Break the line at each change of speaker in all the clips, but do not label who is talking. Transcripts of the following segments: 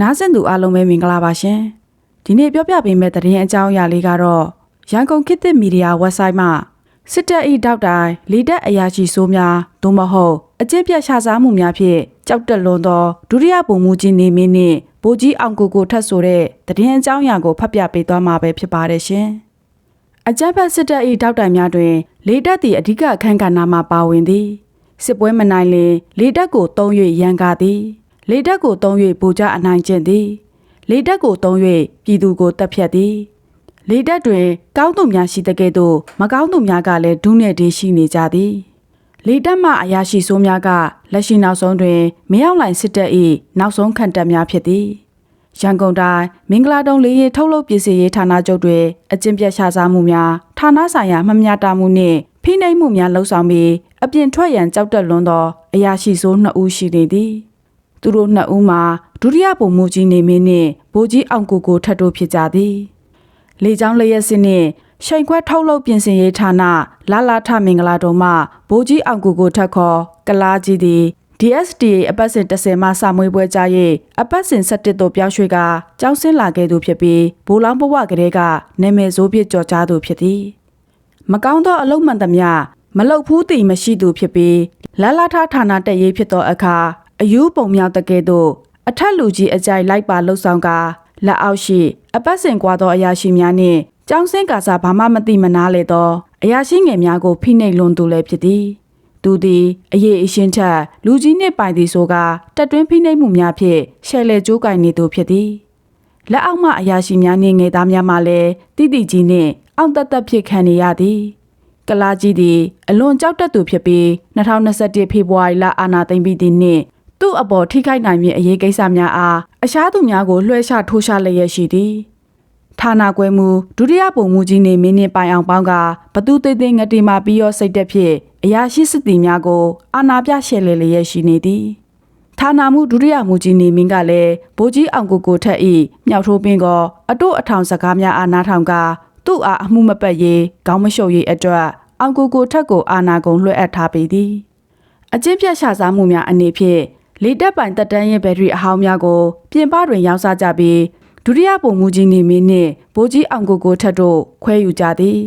နားဆင်သူအားလုံးပဲမင်္ဂလာပါရှင်ဒီနေ့ပြောပြပေးမယ့်သတင်းအကြောင်းအရာလေးကတော့ရန်ကုန်ခေတ်သစ်မီဒီယာ website မှာစစ်တပ်၏တောက်တိုင်လီတက်အရာရှိဆိုးများသို့မဟုတ်အကျင့်ပြတ်ရှာစားမှုများဖြင့်ကြောက်တက်လွန်သောဒုတိယပုံမှုကြီးနေမင်းနှင့်ဗိုလ်ကြီးအောင်ကိုကိုထပ်ဆိုတဲ့သတင်းအကြောင်းအရာကိုဖတ်ပြပေးသွားမှာပဲဖြစ်ပါတယ်ရှင်အကြမ်းဖက်စစ်တပ်၏တောက်တိုင်များတွင် လေတပ်သည်အဓိကအခန်းကဏ္ဍမှာပါဝင်သည်စစ်ပွဲမနိုင်လင်လေတပ်ကိုတုံး၍ရန်ကာသည် လေတက်ကိုတုံး၍ပူကြအနိုင်ကျင့်သည် လေတက်ကိုတုံး၍ပြည်သူကိုတပ်ဖြတ်သည် လေတက်တွင် ကောင်းသူများရှိတဲ့ကဲ့သို့မကောင်းသူများကလည်းဒုနဲ့ဒေးရှိနေကြသည်လေတက်မှအရာရှိဆိုးများကလက်ရှိနောက်ဆုံးတွင်မရောက်လိုက်စစ်တပ်၏နောက်ဆုံးခံတပ်များဖြစ်သည်ရန်ကုန်တိုင်းမင်္ဂလာတုံးလေးရီထုတ်လုပ်ပြည်စီရေးဌာနချုပ်တွင်အကျင့်ပြတ်ရှာစားမှုများဌာနဆိုင်ရာမှတ်များတာမှုနှင့်ဖိနှိပ်မှုများလှုံ့ဆော်ပြီးအပြင်ထွက်ရန်ကြောက်တက်လွန်းသောအရာရှိဆိုးနှစ်ဦးရှိနေသည် သူတို့နှစ်ဦးမှာဒုတိယပုံမှုကြီးနေမင်းနှင့်ဗိုလ်ကြီးအောင်ကိုကိုထပ်တို့ဖြစ်ကြသည်။လေချောင်းလျက်စစ်နှင့်ရှိန်ခွဲထုတ်လုပ်ပြင်ဆင်ရေးဌာနလာလာထမင်္ဂလာတော်မှဗိုလ်ကြီးအောင်ကိုကိုထပ်ခေါ်ကလားကြီးသည် DSTA အပတ်စဉ်30မှစမွေးပွဲကြ၍အပတ်စဉ်17သို့ပြောင်းရွှေ့ကကြောင်းဆင်းလာခဲ့သူဖြစ်ပြီးဘိုးလောင်းဘဝကလေးကနာမည်ဆိုးပြကြော်ကြားသူဖြစ်သည်။မကောင်းသောအလုံးမှန်သမျှမလုတ်ဘူးတည်မရှိသူဖြစ်ပြီးလာလာထဌာနတက်ရေးဖြစ်သောအခါ အယူပုံမြောက်တကဲ့သို့အထက်လူကြီးအကြိုက်လိုက်ပါလှုပ်ဆောင်ကလက်အောက်ရှိ အပတ်စဉ်ကွာသောအရာရှိများနှင့်ကြောင်းစင်းကာစာဘာမှမသိမနာလေသောအရာရှိငယ်များကိုဖိနှိပ်လွန်သူလည်းဖြစ်သည်သူသည်အရေးအရှင်းထက်လူကြီးနှင့်ပိုင်သည်ဆိုကတက်တွင်းဖိနှိပ်မှုများဖြင့်ရှယ်လေကျိုးကင်နေသူဖြစ်သည်လက်အောက်မှအရာရှိများနှင့်ငယ်သားများမှလည်းတိတိကြီးနှင့်အောင်တက်တက်ဖြစ်ခံနေရသည်ကလာကြီးသည်အလွန်ကြောက်တတ်သူဖြစ်ပြီး2021ဖေဖော်ဝါရီလအာဏာသိမ်းပြီးသည့်နှစ် သူ့အပေါ်ထိခိုက်နိုင်မည့်အရေးကိစ္စများအားအရှားသူများကိုလွှဲချထိုးချလျက်ရှိသည်ဌာနကွဲမှုဒုတိယပုံမှုကြီးနေမင်းနှင့်ပိုင်အောင်ပေါင်းကဘသူသေးသေးငတိမာပြီးရောစိတ်တက်ဖြစ်အရာရှိစစ်တီများကို အာဏာပြရှယ်လေလျက်ရှိနေသည်ဌာနမှုဒုတိယမှုကြီးနေမင်းကလည်းဗိုလ်ကြီးအောင်ကိုကိုထက်ဤမြောက်ထိုးပင်ကအတို့အထောင်စကားများအာနာထောင်ကသူ့အားအမှုမပတ်ရေးခေါင်းမရှုပ်ရေးအတွက်အောင်ကိုကိုထက်ကိုအာနာကုံလွှဲအပ်ထားပေသည်အကျင့်ပြတ်ရှာစားမှုများအနေဖြင့် လေတက်ပိုင်တက်တန်းရဲ့ဘက်ထရီအဟောင်းများကိုပြင်ပတွင်ရောင်းစားကြပြီးဒုတိယပုံမှုကြီးနေမင်းနှင့်ဗိုလ်ကြီးအောင်ကိုကိုထက်တို့ခွဲယူကြသည်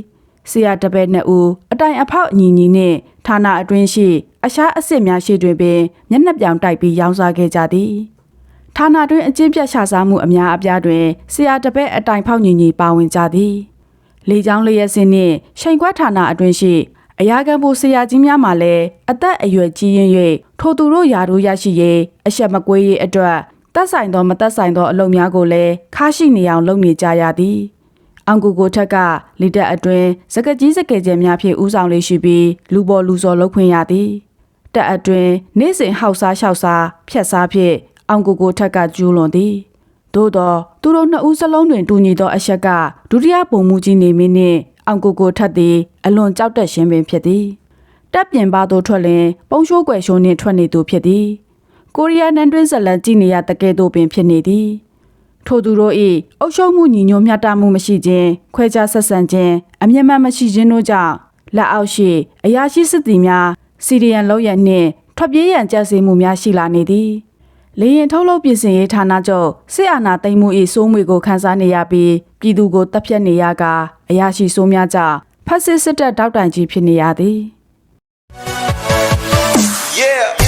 ဆရာတပည့်နှစ်ဦးအတိုင်အဖောက်အညီညီနှင့်ဌာနအတွင်းရှိအရှားအစ်စ်များရှိတွင်ပင်မျက်နှာပြောင်တိုက်ပြီးရောင်းစားခဲ့ကြသည်ဌာနတွင်အကျင့်ပြတ်ရှာစားမှုအများအပြားတွင်ဆရာတပည့်အတိုင်ဖောက်ညီညီပါဝင်ကြသည်လေချောင်းလျက်စင်းနှင့်ရှိန်ခွက်ဌာနအတွင်းရှိ အရာခံဖို့ဆရာကြီးများမှလည်းအသက်အရွယ်ကြီးရင်၍ထိုသူတို့ယာတို့ရရှိရေးအဆက်မကွေးရေးအတွက်တက်ဆိုင်သောမတက်ဆိုင်သောအလုပ်များကိုလည်းခါရှိနေအောင်လုပ်နေကြရသည်အောင်ကိုကိုထက်ကလီတက်အတွင်းစကကြီးစကဲကျဲများဖြင့်ဥဆောင်လေးရှိပြီးလူပေါ်လူစော်လုပ်ခွင့်ရသည်တက်အတွင်းနေ့စဉ်ဟောက်စားလျှောက်စားဖြက်စားဖြင့်အောင်ကိုကိုထက်ကကျူးလွန်သည်သို့သောသူတို့နှစ်ဦးစလုံးတွင်တူညီသောအချက်ကဒုတိယပုံမှုကြီးနေမင်းနှင့် အောင်ကိုကိုထက်သည်အလွန်ကြောက်တတ်ခြင်းပင်ဖြစ်သည်တက်ပြင်ပါသို့ထွက်လင်ပုံရှိုးကွယ်ရှိုးနှင့်ထွက်နေသူဖြစ်သည်ကိုရီးယားနန်တွင်းဇလန်ကြည့်နေရတကဲ့သို့ပင်ဖြစ်နေသည်ထို့သူတို့၏အုပ်ချုပ်မှုညီညွတ်မျှတမှုမရှိခြင်းခွဲခြားဆက်ဆံခြင်းအမြင့်မှန်မရှိခြင်းတို့ကြောင့်လက်အောက်ရှိအရာရှိစစ်သည်များစီရီယန်လောက်ရနှင့်ထွက်ပြေးရန်ကြံစည်မှုများရှိလာနေသည် လေရင်ထုတ်လုပ်ပြင်ဆင်ရေးဌာနချုပ်စစ်အာဏာသိမ်းမှု၏စိုးမွေကိုခန်းစားနေရပြီးပြည်သူကိုတပ်ဖြတ်နေရကအရာရှိဆိုးများကြောင့်ဖက်စစ်စစ်တပ်တောက်တိုင်ကြီးဖြစ်နေရသည်
Yeah.